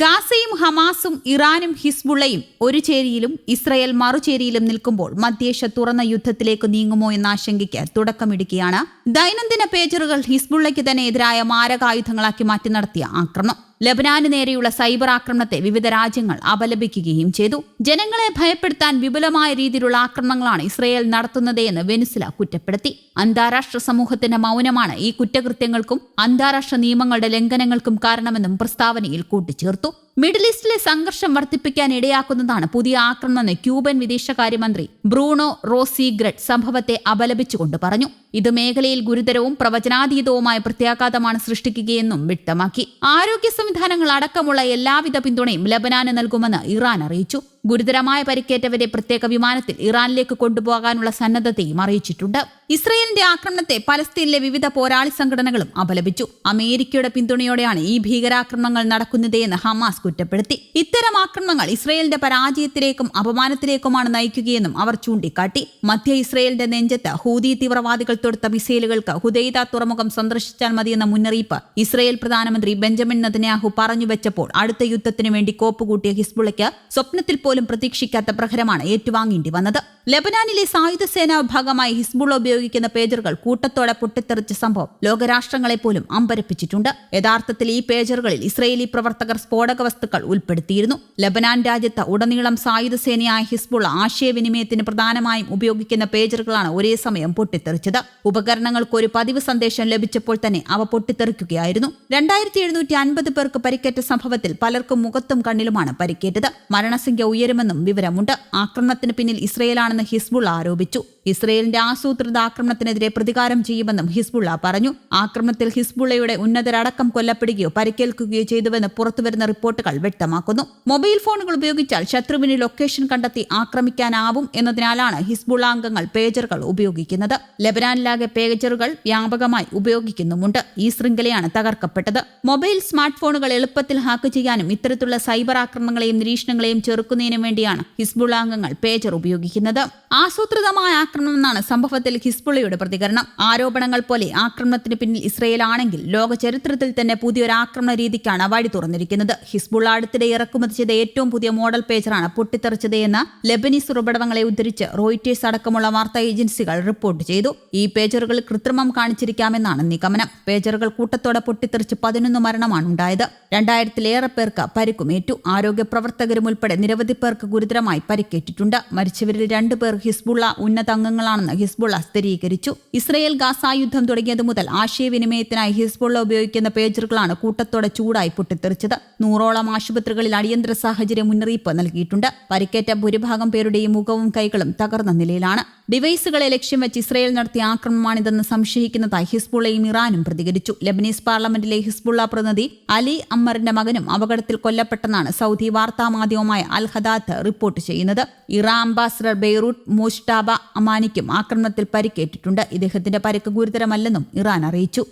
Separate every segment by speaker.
Speaker 1: ഗാസയും ഹമാസും ഇറാനും ഹിസ്ബുള്ളയും ഒരു ചേരിയിലും ഇസ്രയേൽ മറുചേരിയിലും നിൽക്കുമ്പോൾ മധ്യേഷ്യ തുറന്ന യുദ്ധത്തിലേക്ക് നീങ്ങുമോ എന്ന ആശങ്കയ്ക്ക് തുടക്കമിടുകയാണ്. ദൈനംദിന പേജറുകൾ ഹിസ്ബുള്ളയ്ക്ക് തന്നെ എതിരായ മാരകായുധങ്ങളാക്കി മാറ്റി നടത്തിയ ആക്രമണം. ലബനാന് നേരെയുള്ള സൈബർ ആക്രമണത്തെ വിവിധ രാജ്യങ്ങൾ അപലപിക്കുകയും ചെയ്തു. ജനങ്ങളെ ഭയപ്പെടുത്താൻ വിപുലമായ രീതിയിലുള്ള ആക്രമണങ്ങളാണ് ഇസ്രയേൽ നടത്തുന്നതെന്ന് വെനിസില കുറ്റപ്പെടുത്തി. അന്താരാഷ്ട്ര സമൂഹത്തിന്റെ മൗനമാണ് ഈ കുറ്റകൃത്യങ്ങൾക്കും അന്താരാഷ്ട്ര നിയമങ്ങളുടെ ലംഘനങ്ങൾക്കും കാരണമെന്നും പ്രസ്താവനയിൽ കൂട്ടിച്ചേർത്തു. മിഡിൽ ഈസ്റ്റിലെ സംഘർഷം വർദ്ധിപ്പിക്കാൻ ഇടയാക്കുന്നതാണ് പുതിയ ആക്രമണമെന്ന് ക്യൂബൻ വിദേശകാര്യമന്ത്രി ബ്രൂണോ റോസിഗ്രഡ് സംഭവത്തെ അപലപിച്ചുകൊണ്ട് പറഞ്ഞു. ഇത് മേഖലയിൽ ഗുരുതരവും പ്രവചനാതീതവുമായ പ്രത്യാഘാതമാണ് സൃഷ്ടിക്കുകയെന്നും വ്യക്തമാക്കി. ആരോഗ്യ സംവിധാനങ്ങൾ അടക്കമുള്ള എല്ലാവിധ പിന്തുണയും ലബനാന് നൽകുമെന്ന് ഇറാൻ അറിയിച്ചു. ഗുരുതരമായ പരിക്കേറ്റവരെ പ്രത്യേക വിമാനത്തിൽ ഇറാനിലേക്ക് കൊണ്ടുപോകാനുള്ള സന്നദ്ധതയും അറിയിച്ചിട്ടുണ്ട്. ഇസ്രയേലിന്റെ ആക്രമണത്തെ പലസ്തീനിലെ വിവിധ പോരാളി സംഘടനകളും അപലപിച്ചു. അമേരിക്കയുടെ പിന്തുണയോടെയാണ് ഈ ഭീകരാക്രമണങ്ങൾ നടക്കുന്നതെന്ന് ഹമാസ് കുറ്റപ്പെടുത്തി. ഇത്തരം ആക്രമണങ്ങൾ ഇസ്രയേലിന്റെ പരാജയത്തിലേക്കും അപമാനത്തിലേക്കുമാണ് നയിക്കുകയെന്നും അവർ ചൂണ്ടിക്കാട്ടി. മധ്യ ഇസ്രയേലിന്റെ നെഞ്ചത്ത് ഹൂതി തീവ്രവാദികൾ തൊടുത്ത മിസൈലുകൾക്ക് ഹുദൈദ തുറമുഖം സന്ദർശിച്ചാൽ മതിയെന്ന മുന്നറിയിപ്പ് ഇസ്രയേൽ പ്രധാനമന്ത്രി ബെഞ്ചമിൻ നദന്യാഹു പറഞ്ഞു വെച്ചപ്പോൾ അടുത്ത യുദ്ധത്തിനു വേണ്ടി കോപ്പുകൂട്ടിയ ഹിസ്ബുളയ്ക്ക് സ്വപ്നത്തിൽ പ്രതീക്ഷിക്കാത്ത പ്രഹരമാണ് ഏറ്റുവാങ്ങേണ്ടി വന്നത്. ലബനാനിലെ സായുധ സേനാ വിഭാഗമായി ഹിസ്ബുൾ ഉപയോഗിക്കുന്ന പേജറുകൾ കൂട്ടത്തോടെ പൊട്ടിത്തെറിച്ച സംഭവം ലോകരാഷ്ട്രങ്ങളെ പോലും അമ്പരപ്പിച്ചിട്ടുണ്ട്. യഥാർത്ഥത്തിൽ ഈ പേജറുകളിൽ ഇസ്രയേലി പ്രവർത്തകർ സ്ഫോടക വസ്തുക്കൾ ഉൾപ്പെടുത്തിയിരുന്നു. ലബനാൻ രാജ്യത്ത് ഉടനീളം സായുധ സേനയായ ഹിസ്ബുൾ ആശയവിനിമയത്തിന് പ്രധാനമായും ഉപയോഗിക്കുന്ന പേജറുകളാണ് ഒരേ സമയം പൊട്ടിത്തെറിച്ചത്. ഉപകരണങ്ങൾക്ക് ഒരു പതിവ് സന്ദേശം ലഭിച്ചപ്പോൾ തന്നെ അവ പൊട്ടിത്തെറിക്കുകയായിരുന്നു. രണ്ടായിരത്തി എഴുന്നൂറ്റി അൻപത് പേർക്ക് പരിക്കേറ്റ സംഭവത്തിൽ പലർക്കും മുഖത്തും കണ്ണിലുമാണ് പരിക്കേറ്റത്. മരണസംഖ്യ ഉയരുമെന്നും വിവരമുണ്ട്. ആക്രമണത്തിന് പിന്നിൽ ഇസ്രയേലാണെന്ന് ഹിസ്ബുൾ ആരോപിച്ചു. ഇസ്രയേലിന്റെ ആസൂത്രിത ആക്രമണത്തിനെതിരെ പ്രതികാരം ചെയ്യുമെന്നും ഹിസ്ബുള്ള പറഞ്ഞു. ആക്രമണത്തിൽ ഹിസ്ബുള്ളയുടെ ഉന്നതരടക്കം കൊല്ലപ്പെടുകയോ പരിക്കേൽക്കുകയോ ചെയ്തുവെന്ന് പുറത്തുവരുന്ന റിപ്പോർട്ടുകൾ വ്യക്തമാക്കുന്നു. മൊബൈൽ ഫോണുകൾ ഉപയോഗിച്ചാൽ ശത്രുവിന് ലൊക്കേഷൻ കണ്ടെത്തി ആക്രമിക്കാനാവും എന്നതിനാലാണ് ഹിസ്ബുള്ള അംഗങ്ങൾ പേജറുകൾ ഉപയോഗിക്കുന്നത്. ലബനാനിലാകെ പേജറുകൾ വ്യാപകമായി ഉപയോഗിക്കുന്നുമുണ്ട്. ഈ ശൃംഖലയാണ് തകർക്കപ്പെട്ടത്. മൊബൈൽ സ്മാർട്ട് ഫോണുകൾ എളുപ്പത്തിൽ ഹാക്ക് ചെയ്യാനും ഇത്തരത്തിലുള്ള സൈബർ ആക്രമണങ്ങളെയും നിരീക്ഷണങ്ങളെയും ചെറുക്കുന്നതിനു വേണ്ടിയാണ് ഹിസ്ബുള്ള അംഗങ്ങൾ പേജർ ഉപയോഗിക്കുന്നത്. ആസൂത്രിതമായ ആക്രമണം എന്നാണ് സംഭവത്തിൽ ഹിസ്ബുള്ളയുടെ പ്രതികരണം. ആരോപണങ്ങൾ പോലെ ആക്രമണത്തിന് പിന്നിൽ ഇസ്രയേൽ ആണെങ്കിൽ ലോക ചരിത്രത്തിൽ തന്നെ പുതിയൊരു ആക്രമണ രീതിക്കാണ് വഴി തുറന്നിരിക്കുന്നത്. ഹിസ്ബുള്ള അടുത്തിടെ ഇറക്കുമതി ചെയ്ത ഏറ്റവും പുതിയ മോഡൽ പേജറാണ് പൊട്ടിത്തെറിച്ചത് എന്ന് ലെബനീസ് ഉറവിടങ്ങളെ ഉദ്ധരിച്ച് റോയിറ്റേഴ്സ് അടക്കമുള്ള വാർത്താ ഏജൻസികൾ റിപ്പോർട്ട് ചെയ്തു. ഈ പേജറുകൾ കൃത്രിമം കാണിച്ചിരിക്കാമെന്നാണ് നിഗമനം. പേജറുകൾ കൂട്ടത്തോടെ പൊട്ടിത്തെറിച്ച് പതിനൊന്ന് മരണമാണ് ഉണ്ടായത്. രണ്ടായിരത്തിലേറെ പേർക്ക് പരിക്കുമേറ്റു. ആരോഗ്യ പ്രവർത്തകരും ഉൾപ്പെടെ നിരവധി പേർക്ക് ഗുരുതരമായി പരിക്കേറ്റിട്ടുണ്ട്. മരിച്ചവരിൽ രണ്ടുപേർ ഹിസ്ബുള്ള ഉന്നത അംഗങ്ങളാണെന്ന് ഹിസ്ബുൾ സ്ഥിരീകരിച്ചു. ഇസ്രയേൽ ഗാസായുദ്ധം തുടങ്ങിയത് മുതൽ ആശയവിനിമയത്തിനായി ഹിസ്ബുള്ള ഉപയോഗിക്കുന്ന പേജറുകളാണ് കൂട്ടത്തോടെ ചൂടായി പൊട്ടിത്തെറിച്ചത്. നൂറോളം ആശുപത്രികളിൽ അടിയന്തര സാഹചര്യ മുന്നറിയിപ്പ് നൽകിയിട്ടുണ്ട്. പരിക്കേറ്റ ഭൂരിഭാഗം പേരുടെയും മുഖവും കൈകളും തകർന്ന നിലയിലാണ്. ഡിവൈസുകളെ ലക്ഷ്യം വെച്ച് ഇസ്രയേൽ നടത്തിയ ആക്രമണമാണിതെന്ന് സംശയിക്കുന്നതായി ഹിസ്ബുള്ളയും ഇറാനും പ്രതികരിച്ചു. ലബനീസ് പാർലമെന്റിലെ ഹിസ്ബുള്ള പ്രതിനിധി അലി അമ്മറിന്റെ മകനും അപകടത്തിൽ കൊല്ലപ്പെട്ടെന്നാണ് സൗദി വാർത്താമാധ്യമമായ അൽ ഹദാത്ത് റിപ്പോർട്ട് ചെയ്യുന്നത്. ഇറാൻ അംബാസിഡർ ബെയ്റൂട്ട് മോഷ്ടാബ അമാനിക്കും ആക്രമണത്തിൽ പരിക്കേറ്റിട്ടുണ്ട്. ഇദ്ദേഹത്തിന്റെ പരിക്ക് ഗുരുതരമല്ലെന്നും ഇറാൻ അറിയിച്ചു.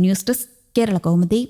Speaker 1: News desk Kerala Kaumudi.